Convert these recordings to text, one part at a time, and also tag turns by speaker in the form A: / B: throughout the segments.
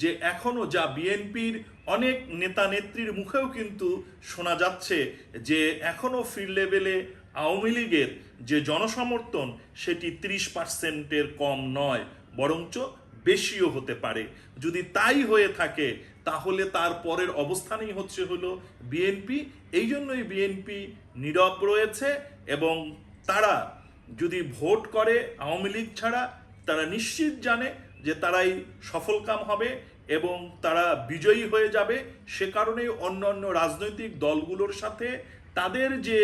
A: যে এখনও যা বিএনপির অনেক নেতা নেত্রীর মুখেও কিন্তু শোনা যাচ্ছে যে এখনও ফিল্ড লেভেলে আওয়ামী লীগের যে জনসমর্থন, সেটি ত্রিশ পার্সেন্টের কম নয়, বরঞ্চ বেশিও হতে পারে। যদি তাই হয়ে থাকে, তাহলে তার পরের অবস্থানই হচ্ছে হলো বিএনপি। এই জন্যই বিএনপি নীরব রয়েছে এবং তারা যদি ভোট করে আওয়ামী লীগ ছাড়া, তারা নিশ্চিত জানে যে তারাই সফলকাম হবে এবং তারা বিজয়ী হয়ে যাবে, সে কারণেই অন্য অন্য রাজনৈতিক দলগুলোর সাথে তাদের যে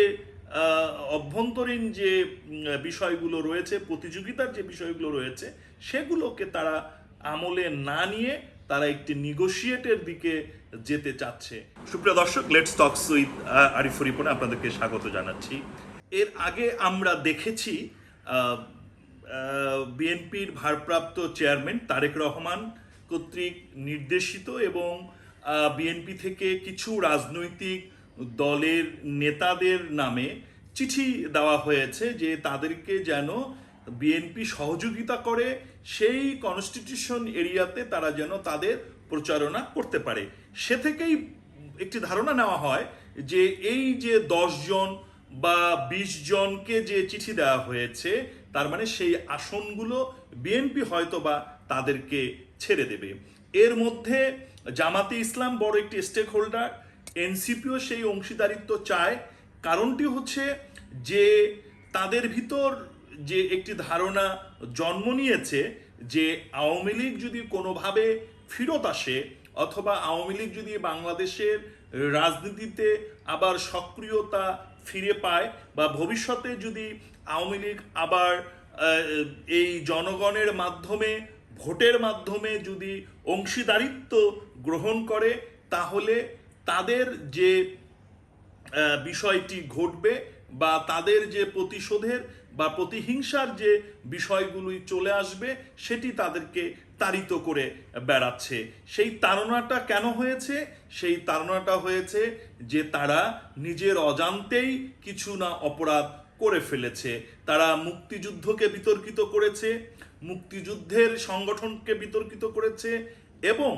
A: অভ্যন্তরীণ যে বিষয়গুলো রয়েছে, প্রতিযোগিতার যে বিষয়গুলো রয়েছে, সেগুলোকে তারা আমলে না নিয়ে তারা একটি নিগোসিয়েটের দিকে যেতে চাচ্ছে। সুপ্রিয় দর্শক লেটস টকস উইথ আরিফ আপনাদেরকে স্বাগত জানাচ্ছি। এর আগে আমরা দেখেছি বিএনপির ভারপ্রাপ্ত চেয়ারম্যান তারেক রহমান কর্তৃক নির্দেশিত এবং বিএনপি থেকে কিছু রাজনৈতিক দলের নেতাদের নামে চিঠি দেওয়া হয়েছে যে তাদেরকে যেন বিএনপি সহযোগিতা করে সেই কনস্টিটিউশন এরিয়াতে তারা যেন তাদের প্রচারণা করতে পারে। সে থেকেই একটি ধারণা নেওয়া হয় যে এই যে জন বা বিশ জনকে যে চিঠি দেওয়া হয়েছে তার মানে সেই আসনগুলো বিএনপি হয়তো বা তাদেরকে ছেড়ে দেবে। এর মধ্যে জামাতে ইসলাম বড় একটি স্টেক হোল্ডার এনসিপিও সেই অংশীদারিত্ব চায়। কারণটি হচ্ছে যে তাদের ভিতর যে একটি ধারণা জন্ম নিয়েছে যে আওয়ামী লীগ যদি কোনোভাবে ফিরত আসে অথবা আওয়ামী লীগ যদি বাংলাদেশের রাজনীতিতে আবার সক্রিয়তা ফিরে পায় বা ভবিষ্যতে যদি আওয়ামী লীগ আবার এই জনগণের মাধ্যমে, ভোটের মাধ্যমে যদি অংশীদারিত্ব গ্রহণ করে, তাহলে তাদের যে বিষয়টি ঘটবে বা তাদের যে প্রতিশোধের বা প্রতিহিংসার যে বিষয়গুলি চলে আসবে, সেটি তাদেরকে তাড়িত করে বেড়াচ্ছে। সেই তাড়নাটা কেন হয়েছে? সেই তাড়নাটা হয়েছে যে তারা নিজের অজান্তেই কিছু না অপরাধ করে ফেলেছে। তারা মুক্তিযুদ্ধকে বিতর্কিত করেছে, মুক্তিযুদ্ধের সংগঠনকে বিতর্কিত করেছে এবং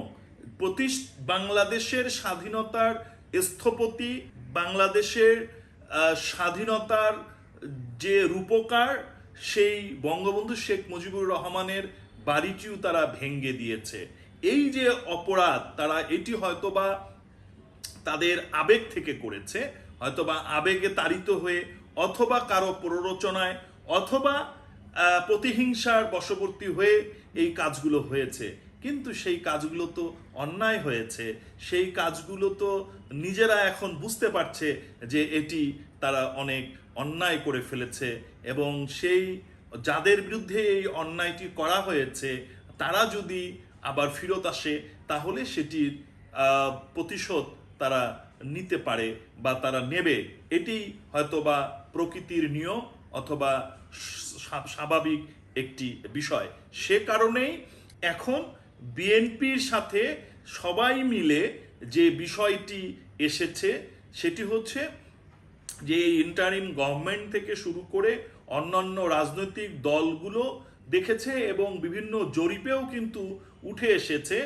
A: প্রতিশ, বাংলাদেশের স্বাধীনতার স্থপতি, বাংলাদেশের স্বাধীনতার যে রূপকার, সেই বঙ্গবন্ধু শেখ মুজিবুর রহমানের বাড়িটিও তারা ভেঙ্গে দিয়েছে। এই যে অপরাধ, তারা এটি হয়তোবা তাদের আবেগ থেকে করেছে, হয়তোবা আবেগে তাড়িত হয়ে অথবা কারও প্ররোচনায় অথবা প্রতিহিংসার বশবর্তী হয়ে এই কাজগুলো হয়েছে। কিন্তু সেই কাজগুলো তো অন্যায় হয়েছে। সেই কাজগুলো তো নিজেরা এখন বুঝতে পারছে যে এটি তারা অনেক অন্যায় করে ফেলেছে এবং সেই যাদের বিরুদ্ধে এই অন্যায়টি করা হয়েছে, তারা যদি আবার ফিরত আসে, তাহলে সেটির প্রতিশোধ তারা নিতে পারে বা তারা নেবে। এটি হয়তোবা প্রকৃতির নিয়ম অথবা স্বাভাবিক একটি বিষয়। সে কারণেই এখন বিএনপির সাথে সবাই মিলে যে বিষয়টি এসেছে, সেটি হচ্ছে যে এই ইন্টারিম গভর্নমেন্ট থেকে শুরু করে অন্যান্য রাজনৈতিক দলগুলো দেখেছে এবং বিভিন্ন জরিপেও কিন্তু উঠে এসেছে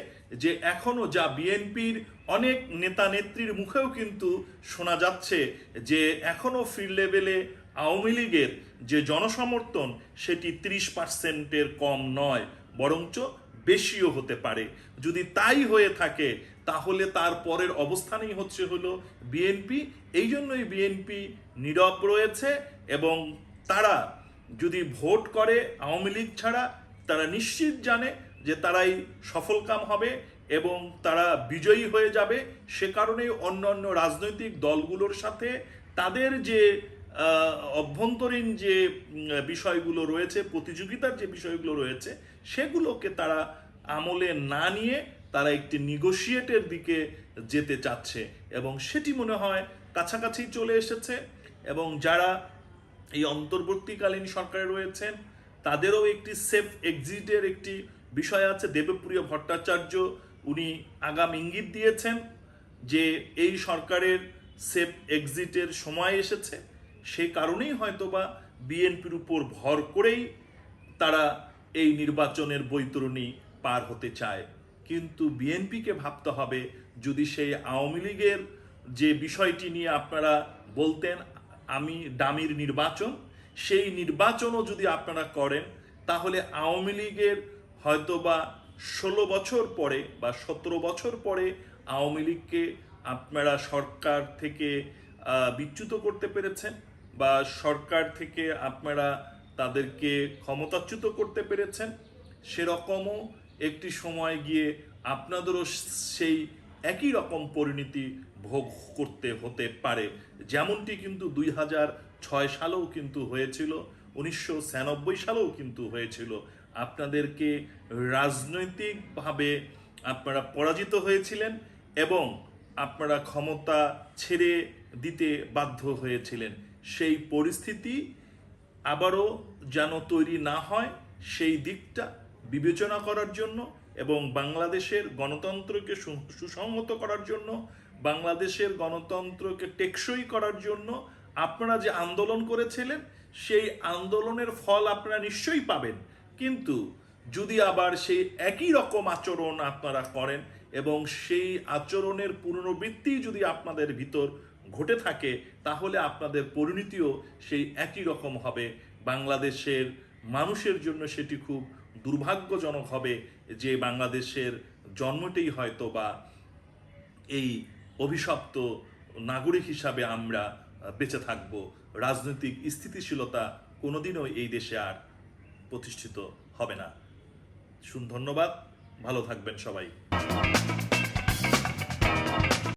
A: যে এখনও যা বিএনপির অনেক নেতা নেত্রীর মুখেও কিন্তু শোনা যাচ্ছে যে এখনও ফিল্ড লেভেলে আওয়ামী লীগের যে জনসমর্থন, সেটি ত্রিশ পার্সেন্টের কম নয়, বরঞ্চ বেশিও হতে পারে। যদি তাই হয়ে থাকে, তাহলে তার পরের অবস্থানই হচ্ছে হলো বিএনপি। এই জন্যই বিএনপি নীরব রয়েছে এবং তারা যদি ভোট করে আওয়ামী লীগ ছাড়া, তারা নিশ্চিত জানে যে তারাই সফলকাম হবে এবং তারা বিজয়ী হয়ে যাবে, সে কারণেই অন্য অন্য রাজনৈতিক দলগুলোর সাথে তাদের যে অভ্যন্তরীণ যে বিষয়গুলো রয়েছে, প্রতিযোগিতার যে বিষয়গুলো রয়েছে, সেগুলোকে তারা আমলে না নিয়ে তারা একটি নিগোসিয়েটের দিকে যেতে চাচ্ছে এবং সেটি মনে হয় কাছাকাছি চলে এসেছে এবং যারা এই অন্তর্বর্তীকালীন সরকারে রয়েছেন, তাদেরও একটি সেফ এক্সিটের একটি বিষয় আছে, দেবপ্রিয় ভট্টাচার্য উনি আগাম ইঙ্গিত দিয়েছেন যে এই সরকারের সেফ এক্সিটের সময় এসেছে। সেই কারণেই হয়তোবা বিএনপির উপর ভর করেই তারা এই নির্বাচনের বৈতরণী পার হতে চায়। কিন্তু বিএনপিকে ভাবতে হবে, যদি সেই আওয়ামী লীগের যে বিষয়টি নিয়ে আপনারা বলতেন, আমি দামির নির্বাচন, সেই নির্বাচনও যদি আপনারা করেন, তাহলে আওয়ামী লীগের হয়তোবা ষোলো বছর পরে বা সতেরো বছর পরে আওয়ামী লীগকে আপনারা সরকার থেকে বিচ্যুত করতে পেরেছেন বা সরকার থেকে আপনারা তাদেরকে ক্ষমতাচ্যুত করতে পেরেছেন, সেরকমও একটি সময় গিয়ে আপনাদেরও সেই একই রকম পরিণতি ভোগ করতে হতে পারে। যেমনটি কিন্তু দুই হাজার ছয় সালেও কিন্তু হয়েছিল, উনিশশো ছিয়ানব্বই সালেও কিন্তু হয়েছিল। আপনাদেরকে রাজনৈতিকভাবে আপনারা পরাজিত হয়েছিলেন এবং আপনারা ক্ষমতা ছেড়ে দিতে বাধ্য হয়েছিলেন। সেই পরিস্থিতি আবারও যেন তৈরি না হয়, সেই দিকটা বিবেচনা করার জন্য এবং বাংলাদেশের গণতন্ত্রকে সুসংহত করার জন্য, বাংলাদেশের গণতন্ত্রকে টেকসই করার জন্য আপনারা যে আন্দোলন করেছিলেন, সেই আন্দোলনের ফল আপনারা নিশ্চয়ই পাবেন। কিন্তু যদি আবার সেই একই রকম আচরণ আপনারা করেন এবং সেই আচরণের পুনরাবৃত্তি যদি আপনাদের ভিতর ঘটে থাকে, তাহলে আপনাদের পরিণতিও সেই একই রকম হবে। বাংলাদেশের মানুষের জন্য সেটি খুব দুর্ভাগ্যজনক হবে যে বাংলাদেশের জন্মটাই হয়তো বা এই অভিশপ্ত নাগরিক হিসাবে আমরা বেঁচে থাকব। রাজনৈতিক স্থিতিশীলতা কোনোদিনও এই দেশে আর প্রতিষ্ঠিত হবে না। শুন ধন্যবাদ। ভালো থাকবেন সবাই।